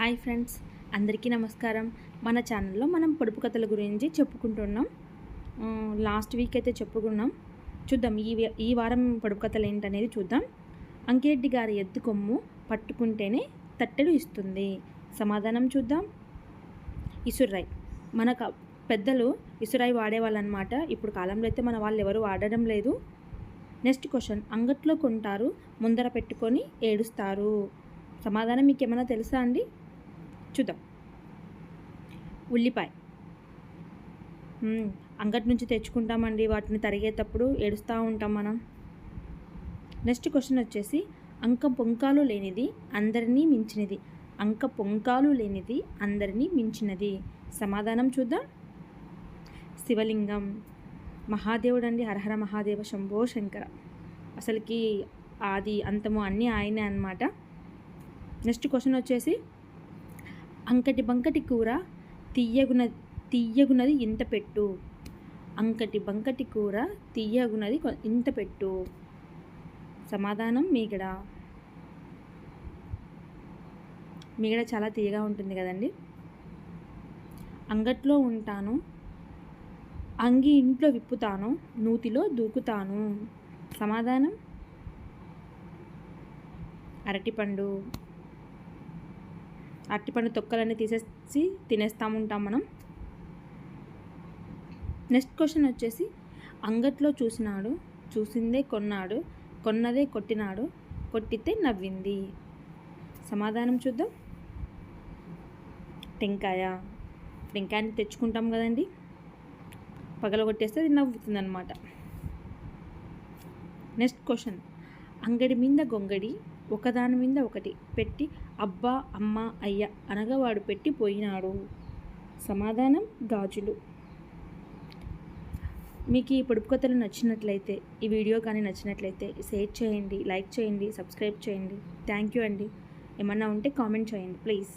Hi friends అందరికీ నమస్కారం. మన ఛానల్లో మనం పొడుపు కథల గురించి చెప్పుకుంటున్నాం. లాస్ట్ వీక్ అయితే చెప్పుకున్నాం. చూద్దాం ఈ ఈ వారం పొడుపు కథలు ఏంటనేది చూద్దాం. అంకెరెడ్డి గారి ఎద్దు కొమ్ము పట్టుకుంటేనే తట్టెడు ఇస్తుంది. సమాధానం చూద్దాం. ఇసురాయ్ మన పెద్దలు ఇసురాయి వాడేవాళ్ళనమాట ఇప్పుడు కాలంలో అయితే మన వాళ్ళు ఎవరు వాడడం లేదు. Next question. అంగట్లో కొంటారు ముందర పెట్టుకొని ఏడుస్తారు. సమాధానం మీకు ఏమైనా తెలుసా అండి? చూద్దాం. ఉల్లిపాయ. అంగటి నుంచి తెచ్చుకుంటామండి వాటిని తరిగేటప్పుడు ఏడుస్తూ ఉంటాం మనం. నెక్స్ట్ క్వశ్చన్ వచ్చేసి అంక పొంకాలు లేనిది అందరినీ మించినది. అంక పొంకాలు లేనిది అందరినీ మించినది. సమాధానం చూద్దాం. శివలింగం. మహాదేవుడు అండి హరహర మహాదేవ శంభో శంకర. అసలుకి ఆది అంతము అన్నీ ఆయనే అనమాట నెక్స్ట్ క్వశ్చన్ వచ్చేసి అంకటి బంకటి కూర తీయగున తీయగునది ఇంత పెట్టు. అంకటి బంకటి కూర తీయగునది కొ- ఇంత పెట్టు. సమాధానం మీగడ. మీగడ చాలా తీయగా ఉంటుంది కదండి. అంగట్లో ఉంటాను. అంగి ఇంట్లో విప్పుతాను. నూతిలో దూకుతాను. సమాధానం? అరటిపండు. అరటిపండు తొక్కలన్నీ తీసేసి తినేస్తూ ఉంటాం మనం. నెక్స్ట్ క్వశ్చన్ వచ్చేసి అంగట్లో చూసినాడు చూసిందే కొన్నాడు కొన్నదే కొట్టినాడు కొట్టితే నవ్వింది. సమాధానం చూద్దాం. టెంకాయ. టెంకాయని తెచ్చుకుంటాం కదండి. పగల కొట్టేస్తే అది నవ్వుతుంది అనమాట నెక్స్ట్ క్వశ్చన్. అంగడి మీద గొంగడి ఒకదాని మీద ఒకటి పెట్టి అబ్బా అమ్మ అయ్య అనగా వాడు పెట్టి పోయినాడు. సమాధానం గాజులు. మీకు ఈ పొడుపు కథలు నచ్చినట్లయితే ఈ వీడియో కానీ నచ్చినట్లయితే షేర్ చేయండి లైక్ చేయండి సబ్స్క్రైబ్ చేయండి. థ్యాంక్ యూ అండి. ఏమన్నా ఉంటే కామెంట్ చేయండి ప్లీజ్.